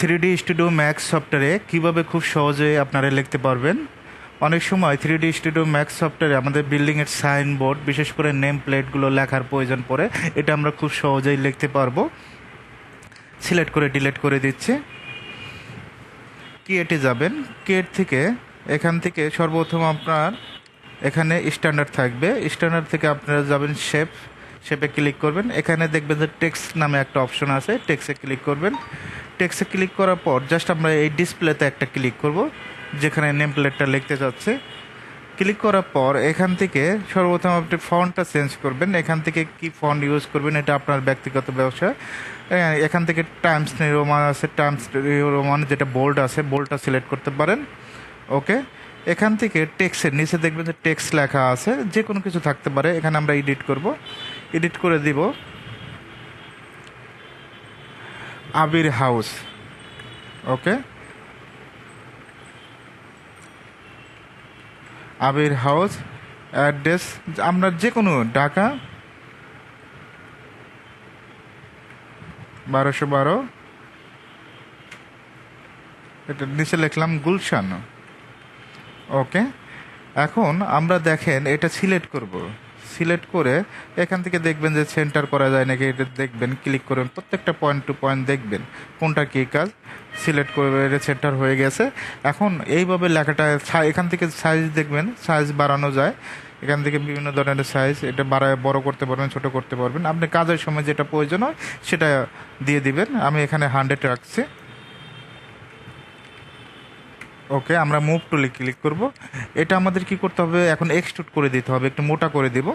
Three D studio max সফটওয়্যারে কীভাবে খুব সহজে আপনারা লিখতে পারবেন? অনেক সময় থ্রি ডি স্টুডিও ম্যাক্স সফটওয়্যারে আমাদের বিল্ডিংয়ের সাইনবোর্ড বিশেষ করে নেম প্লেটগুলো লেখার প্রয়োজন পড়ে, এটা আমরা খুব সহজেই লিখতে পারব। সিলেক্ট করে ডিলিট করে দিচ্ছি। কিয়েটে যাবেন। কিয়েট থেকে এখান থেকে সর্বপ্রথম আপনার এখানে স্ট্যান্ডার্ড থাকবে। স্ট্যান্ডার্ড থেকে আপনারা যাবেন শেপ শেপে ক্লিক করবেন। এখানে দেখবেন যে টেক্স নামে একটা অপশন আছে। টেক্সে ক্লিক করবেন। টেক্সে ক্লিক করার পর জাস্ট আমরা এই ডিসপ্লেতে একটা ক্লিক করব, যেখানে নেম প্লেটটা লিখতে যাচ্ছে। ক্লিক করার পর এখান থেকে সর্বপ্রথম আপনি ফন্টটা চেঞ্জ করবেন। এখান থেকে কি ফন্ট ইউজ করবেন এটা আপনার ব্যক্তিগত ব্যবসা। এ- এখান থেকে টাইমস রোমান আছে টাইমস রোমান যেটা বোল্ড আছে বোল্ডটা সিলেক্ট করতে পারেন। ওকে? এখান থেকে টেক্সের নিচে দেখবেন যে টেক্সট লেখা আছে যে কোনো কিছু থাকতে পারে। এখানে আমরা এডিট করব। এডিট করে দিব। Abir house okay Abir house address আমরা যে কোনো ঢাকা বারোশো বারো। এটা নিচে লিখলাম গুলশান। ওকে এখন আমরা দেখেন এটা সিলেক্ট করব। সিলেক্ট করে এখান থেকে দেখবেন যে সেন্টার করা যায় নাকি, এটা দেখবেন ক্লিক করবেন, প্রত্যেকটা পয়েন্ট টু পয়েন্ট দেখবেন, কোনটা কী কাজ, সিলেক্ট করে এটা সেন্টার হয়ে গেছে। এখন এইভাবে লেখাটা এখান থেকে সাইজ দেখবেন সাইজ বাড়ানো যায়। এখান থেকে বিভিন্ন ধরনের সাইজ এটা বাড়ায়, বড় করতে পারবেন, ছোট করতে পারবেন। আপনি কাজের সময় যেটা প্রয়োজন হয়, সেটা দিয়ে দিবেন। আমি এখানে হান্ড্রেড রাখছি। ওকে আমরা মুভ টুলে ক্লিক করব। এটা আমাদের কি করতে হবে? এখন এক্সট্রুট করে দিতে হবে, একটু মোটা করে দেব।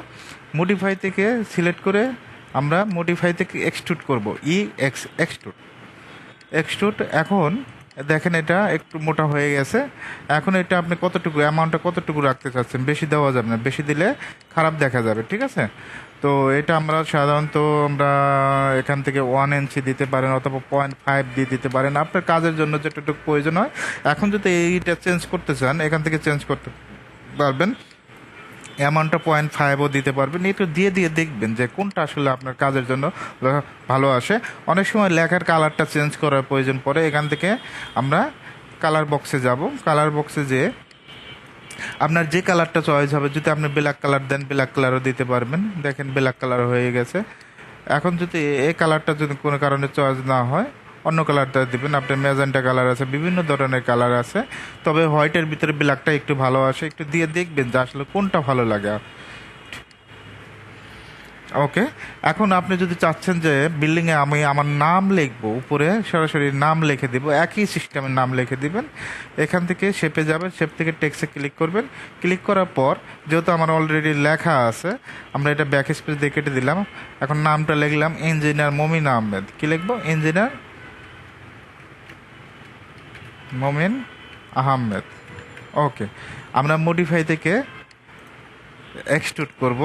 মডিফাই থেকে সিলেক্ট করে আমরা মডিফাই থেকে এক্সট্রুট করব। ই এক্স এক্সট্রুট এক্সট্রুট এখন দেখেন এটা একটু মোটা হয়ে গেছে। এখন এটা আপনি কতটুকু অ্যামাউন্টটা কতটুকু রাখতে চাচ্ছেন? বেশি দেওয়া যাবে না, বেশি দিলে খারাপ দেখা যাবে, ঠিক আছে? তো এটা আমরা সাধারণত আমরা এখান থেকে ওয়ান ইঞ্চি দিতে পারেন অথবা পয়েন্ট ফাইভ দিয়ে দিতে পারেন। আপনার কাজের জন্য যেটুকু প্রয়োজন হয়। এখন যদি এইটা চেঞ্জ করতে চান, এখান থেকে চেঞ্জ করতে পারবেন। অ্যামাউন্টটা পয়েন্ট ফাইভও দিতে পারবেন একটু দিয়ে দিয়ে দেখবেন যে কোনটা আসলে আপনার কাজের জন্য ভালো আসে। অনেক সময় লেখার কালারটা চেঞ্জ করার প্রয়োজন পড়ে। এখান থেকে আমরা কালার বক্সে যাব। কালার বক্সে যে আপনার যে কালারটা চয়েস হবে, যদি আপনি ব্ল্যাক কালার দেন ব্ল্যাক কালারও দিতে পারবেন। দেখেন ব্ল্যাক কালার হয়ে গেছে। এখন যদি এই কালারটা যদি কোনো কারণে চয়েস না হয় অন্য কালারটা দিবেন। আপনার ম্যাজেন্টা কালার আছে, বিভিন্ন ধরনের কালার আছে। তবে হোয়াইটের ভিতরে ব্ল্যাকটা একটু ভালো আসে, একটু দিয়ে দেখবেন যে আসলে কোনটা ভালো লাগে। ওকে, এখন আপনি যদি চাচ্ছেন যে বিল্ডিংয়ে আমি আমার নাম লিখব, উপরে সরাসরি নাম লিখে দিব, একই সিস্টেমে নাম লিখে দিবেন। এখান থেকে শেপে যাবেন, শেপ থেকে টেক্সে ক্লিক করবেন। ক্লিক করার পর, যেহেতু আমার অলরেডি লেখা আছে, আমরা এটা ব্যাক স্পেস দিয়ে কেটে দিলাম। এখন নামটা লিখলাম, ইঞ্জিনিয়ার মমিন আহমেদ। কি লিখব? ইঞ্জিনিয়ার মমিন আহমেদ। ওকে আমরা মডিফাই থেকে এক্সটুট করব।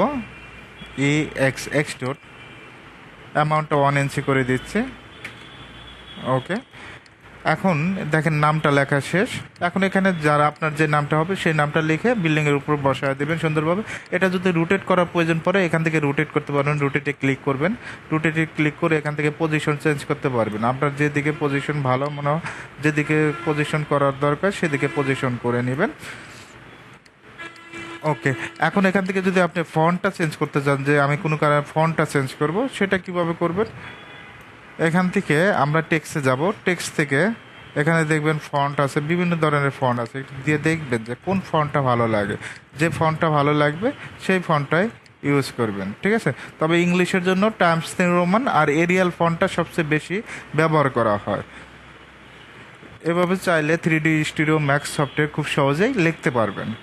ই এক্স এক্সটুট অ্যামাউন্টটা ওয়ান ইঞ্চি করে দিচ্ছে। ওকে এখন দেখেন নামটা লেখা শেষ। এখন এখানে যারা আপনার যে নামটা হবে, সেই নামটা লিখে বিল্ডিংয়ের উপর বসায় দেবেন সুন্দরভাবে। এটা যদি রুটেট করার প্রয়োজন পড়ে, এখান থেকে রুটেট করতে পারবেন রুটেটে ক্লিক করবেন। রুটেটে ক্লিক করে এখান থেকে পজিশন চেঞ্জ করতে পারবেন। আপনার যেদিকে পজিশন ভালো মনে হয়, যেদিকে পজিশন করার দরকার, সেদিকে পজিশন করে নেবেন। ওকে এখন এখান থেকে যদি আপনি ফন্টটা চেঞ্জ করতে চান, যে আমি কোনো কারণে ফন্টটা চেঞ্জ করব, সেটা কীভাবে করবেন? এখান থেকে আমরা টেক্সে যাব। টেক্সট থেকে এখানে দেখবেন ফন্ট আছে, বিভিন্ন ধরনের ফন্ট আছে। দিয়ে দেখবেন যে কোন ফন্টটা ভালো লাগে। যে ফন্টটা ভালো লাগবে, সেই ফন্টটাই ইউজ করবেন, ঠিক আছে? তবে ইংলিশের জন্য টাইমস রোমান আর এরিয়াল ফন্টটা সবচেয়ে বেশি ব্যবহার করা হয়। এভাবে চাইলে three D studio max software খুব সহজেই লিখতে পারবেন।